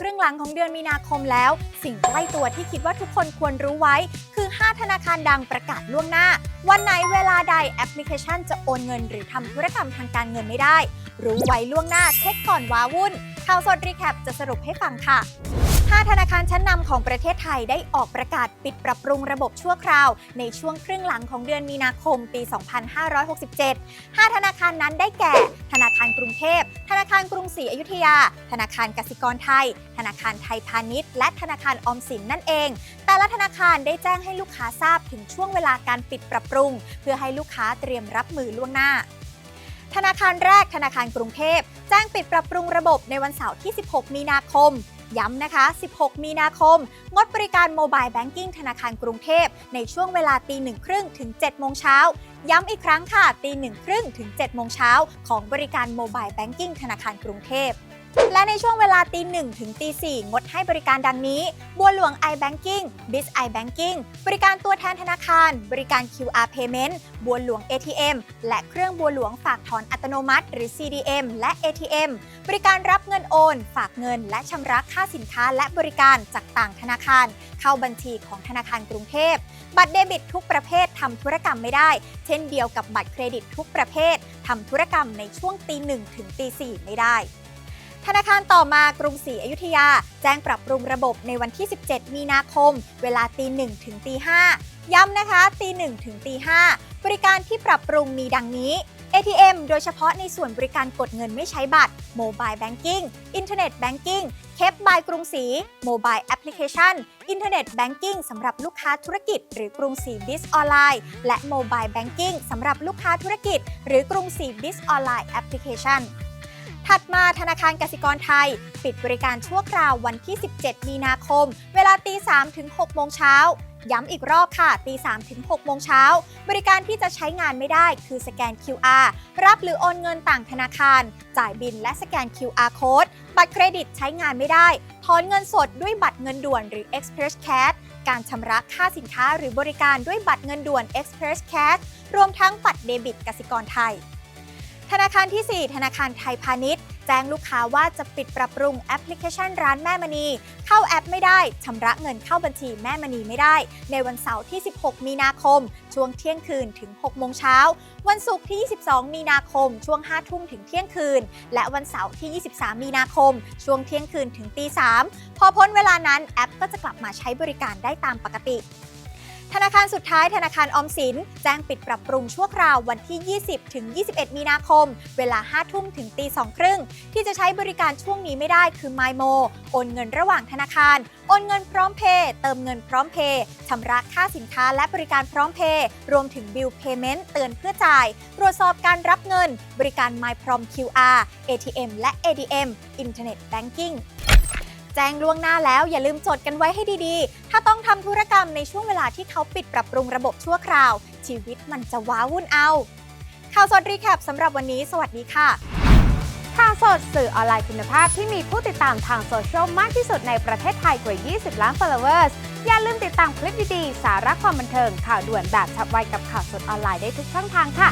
ครึ่งหลังของเดือนมีนาคมแล้ว สิ่งใกล้ตัวที่คิดว่าทุกคนควรรู้ไว้ คือ 5 ธนาคารดังประกาศล่วงหน้า วันไหนเวลาใดแอปพลิเคชันจะโอนเงิน หรือทำธุรกรรมทางการเงินไม่ได้ รู้ไว้ล่วงหน้าเช็คก่อนว้าวุ่นข่าวสดรีแคปจะสรุปให้ฟังค่ะ 5 ธนาคารชั้นนำของประเทศไทยได้ออกประกาศปิดปรับปรุงระบบชั่วคราว ในช่วงครึ่งหลังของเดือนมีนาคมปี 2567 5 ธนาคารนั้นได้แก่ ธนาคารกรุงเทพ ธนาคารกรุงศรีอยุธยา ธนาคารกสิกรไทย ธนาคารไทยพาณิชย์ และธนาคารออมสินนั่นเอง แต่ละธนาคารได้แจ้งให้ลูกค้าทราบถึงช่วงเวลาการปิดปรับปรุง เพื่อให้ลูกค้าเตรียมรับมือล่วงหน้าธนาคารแรกธนาคารกรุงเทพ แจ้งปิดปรับปรุงระบบในวันเสาร์ที่ 16 มีนาคม ย้ำนะคะ 16 มีนาคม งดบริการโมบายแบงกิ้งธนาคารกรุงเทพ ในช่วงเวลาตีหนึ่งครึ่งถึง7โมงเช้า ย้ำอีกครั้งค่ะตีหนึ่งครึ่งถึง7โมงเช้าของบริการโมบายแบงกิ้งธนาคารกรุงเทพ และในช่วงเวลาตีหนึ่งถึงตีสี่งดให้บริการดังนี้ บัวหลวง iBanking Biz iBanking บริการตัวแทนธนาคาร บริการ QR Payment บัวหลวง ATM และเครื่องบัวหลวงฝากถอนอัตโนมัติ หรือ CDM และ ATM บริการรับเงินโอน ฝากเงิน และชำระค่าสินค้าและบริการจากต่างธนาคาร เข้าบัญชีของธนาคารกรุงเทพบัตรเดบิตทุกประเภททำธุรกรรมไม่ได้ เช่นเดียวกับบัตรเครดิตทุกประเภททำธุรกรรมในช่วงตีหนึ่งถึงตีสี่ไม่ได้ ธนาคารต่อมากรุงศรีอยุธยา แจ้งปรับปรุงระบบในวันที่ 17 มีนาคม เวลาตีหนึ่งถึงตีห้าย้ำนะคะตีหนึ่งถึงตีห้าบริการที่ปรับปรุงมีดังนี้ ATM โดยเฉพาะในส่วนบริการกดเงินไม่ใช้บัตร Mobile Banking Internet Banking เคปบายกรุงศรี Mobile Application Internet Banking สำหรับลูกค้าธุรกิจ หรือกรุงศรี Biz ออนไลน์และ Mobile Banking สำหรับลูกค้าธุรกิจ หรือกรุงศรี Biz ออนไลน์ Application ถัดมาธนาคารกสิกรไทย ปิดบริการชั่วคราววันที่ 17 มีนาคม เวลาตี3ถึง6โมงเช้า ย้ำอีกรอบค่ะ ตี3ถึง6โมงเช้า บริการที่จะใช้งานไม่ได้คือสแกน QR รับหรือโอนเงินต่างธนาคาร จ่ายบินและสแกน QR code บัตรเครดิตใช้งานไม่ได้ ถอนเงินสดด้วยบัตรเงินด่วนหรือ Express Cash การชำระค่าสินค้าหรือบริการด้วยบัตรเงินด่วน Express Cash รวมทั้งบัตรเดบิตกสิกรไทย ธนาคารที่ 4 ธนาคารไทยพาณิชย์ แจ้งลูกค้าว่าจะปิดปรับปรุงแอปพลิเคชันร้านแม่มณี เข้าแอปไม่ได้ชำระเงินเข้าบัญชีแม่มณีไม่ได้ ในวันเสาร์ที่ 16 มีนาคม ช่วงเที่ยงคืนถึง 6 โมงเช้า วันศุกร์ที่ 22 มีนาคม ช่วง 5 ทุ่มถึงเที่ยงคืน และวันเสาร์ที่ 23 มีนาคม ช่วงเที่ยงคืนถึงตี3พอพ้นเวลานั้นแอปก็จะกลับมาใช้บริการได้ตามปกติ ธนาคารสุดท้ายธนาคารออมสิน แจ้งปิดปรับปรุงชั่วคราววันที่ 20 ถึง 21 มีนาคม เวลา 5 ทุ่มถึงตี2ครึ่งที่จะใช้บริการช่วงนี้ไม่ได้คือ MyMo โอนเงินระหว่างธนาคาร โอนเงินพร้อมเพย์เติมเงินพร้อมเพย์ชำระค่าสินค้าและบริการพร้อมเพย์รวมถึงบิลเพย์เมนต์เตือนเพื่อจ่าย ตรวจสอบการรับเงิน บริการ MyProm QR ATM และ ADM Internet Banking แจ้งล่วงหน้าแล้วอย่าลืมจดกันไว้ให้ดีๆ ถ้าต้องทำธุรกรรมในช่วงเวลาที่เขาปิดปรับปรุงระบบชั่วคราว ชีวิตมันจะว้าวุ่นเอา ข่าวสดรีแคปสำหรับวันนี้ สวัสดีค่ะ ข่าวสดสื่อออนไลน์คุณภาพที่มีผู้ติดตามทางโซเชียลมากที่สุดในประเทศไทยกว่า 20 ล้าน followers อย่าลืมติดตามคลิปดีๆ สาระความบันเทิงข่าวด่วนแบบฉับไวกับข่าวสดออนไลน์ได้ทุกช่องทางค่ะ